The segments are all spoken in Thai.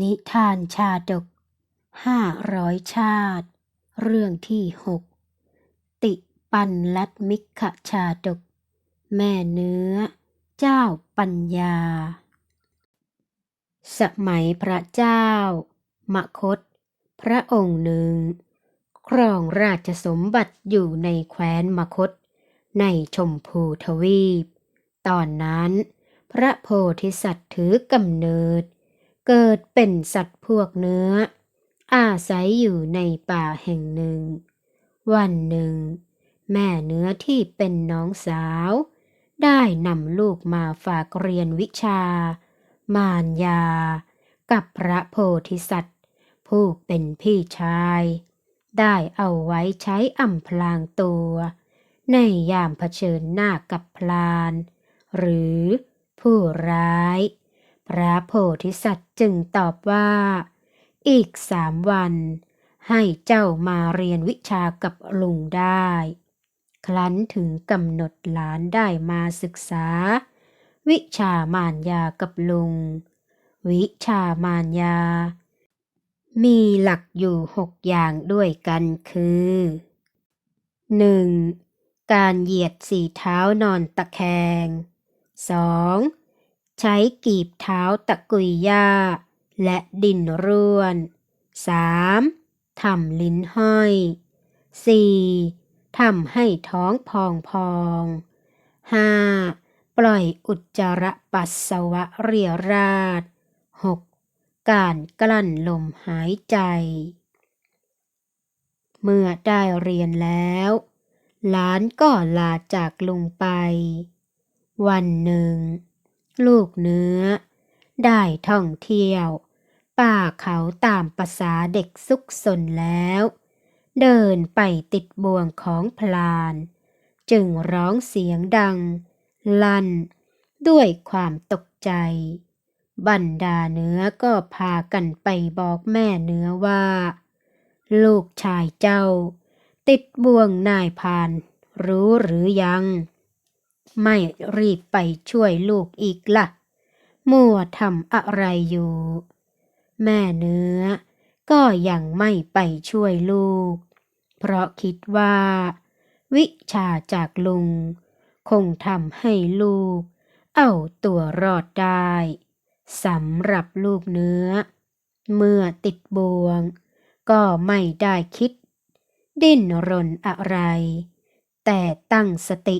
นิทานชาดกห้าร้อยชาติ เรื่องที่หกติปันลัดมิขชาดก แม่เนื้อ เจ้าปัญญา สมัยพระเจ้า มคต พระองค์หนึ่ง ครองราชสมบัติอยู่ในแคว้นมคต ในชมพูทวีป ตอนนั้น พระโพธิสัตว์ถือกำเนิด เกิดเป็นสัตว์พวกเนื้อ อาศัยอยู่ในป่าแห่งหนึ่ง วันหนึ่ง แม่เนื้อที่เป็นน้องสาว ได้นำลูกมาฝากเรียนวิชา มารยา กับพระโพธิสัตว์ ผู้เป็นพี่ชาย ได้เอาไว้ใช้อำพลางตัว ในยามเผชิญหน้ากับพลาน หรือผู้ร้าย พระโพธิสัตว์จึงตอบว่า อีกสามวัน ให้เจ้ามาเรียนวิชากับลุงได้ ครั้นถึงกำหนดหลานได้มาศึกษา วิชามารยากับลุง วิชามารยา มีหลักอยู่หกอย่างด้วยกันคือ 1. การเหยียดสี่เท้านอนตะแคง 2. ใช้กีบเท้าตะกุยหญ้า และดินร่วน 3. ทำลิ้นห้อย 4. ทำให้ท้องพองพอง 5. ปล่อยอุจจาระปัสสาวะเรียราด 6. การกลั้นลมหายใจ เมื่อได้เรียนแล้วหลานก็ลาจากลุงไป วันหนึ่ง ลูกเนื้อ ได้ท่องเที่ยว ป่าเขาตามภาษาเด็กซุกซนแล้ว เดินไปติดบ่วงของพลาน จึงร้องเสียงดัง ลั่น ด้วยความตกใจ บรรดาเนื้อก็พากันไปบอกแม่เนื้อว่า ลูกชายเจ้า ติดบ่วงนายพาน รู้หรือยัง ไม่รีบไปช่วยลูกอีกละ่ะ มัวทำอะไรอยู่ แม่เนื้อ ก็ยังไม่ไปช่วยลูก เพราะคิดว่า วิชาจากลุง คงทำให้ลูก เอาตัวรอดได้สำหรับลูกเนื้อ เมื่อติดบ่วง ก็ไม่ได้คิด ดิ้นรนอะไร แต่ตั้งสติ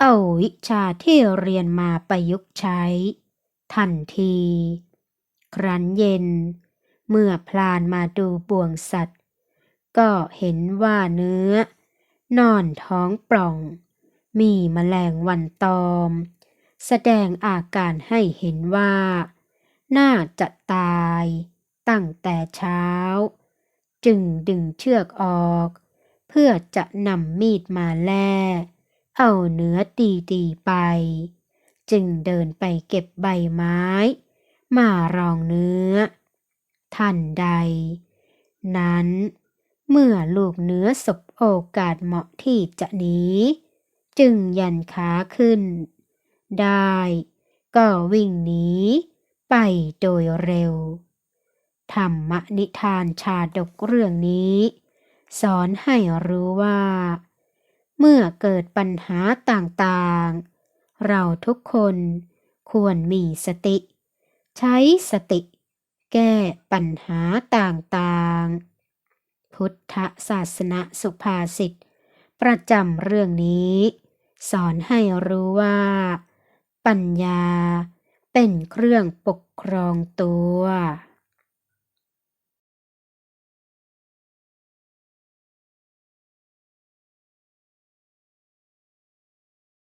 เอาวิชาที่เรียนมาประยุกต์ใช้ ทันที ครั้นเย็น เมื่อพลานมาดูบ่วงสัตว์ ก็เห็นว่าเนื้อ นอนท้องปล่อง มีแมลงวันตอม แสดงอาการให้เห็นว่า น่าจะตาย ตั้งแต่เช้า จึงดึงเชือกออก เพื่อจะนำมีดมาแล่ เอาเนื้อตีตีไป จึงเดินไปเก็บใบไม้ มารองเนื้อ ทันใด นั้น เมื่อลูกเนื้อสบโอกาสเหมาะที่จะหนีจึงยันขาขึ้น ได้ก็วิ่งหนีไปโดยเร็ว ธรรมนิทานชาดกเรื่องนี้ สอนให้รู้ว่า เมื่อเกิดปัญหาต่างๆ เราทุกคนควรมีสติ ใช้สติ แก้ปัญหาต่างๆ พุทธศาสนาสุภาษิตประจำเรื่องนี้ สอนให้รู้ว่า ปัญญาเป็นเครื่องปกครองตัว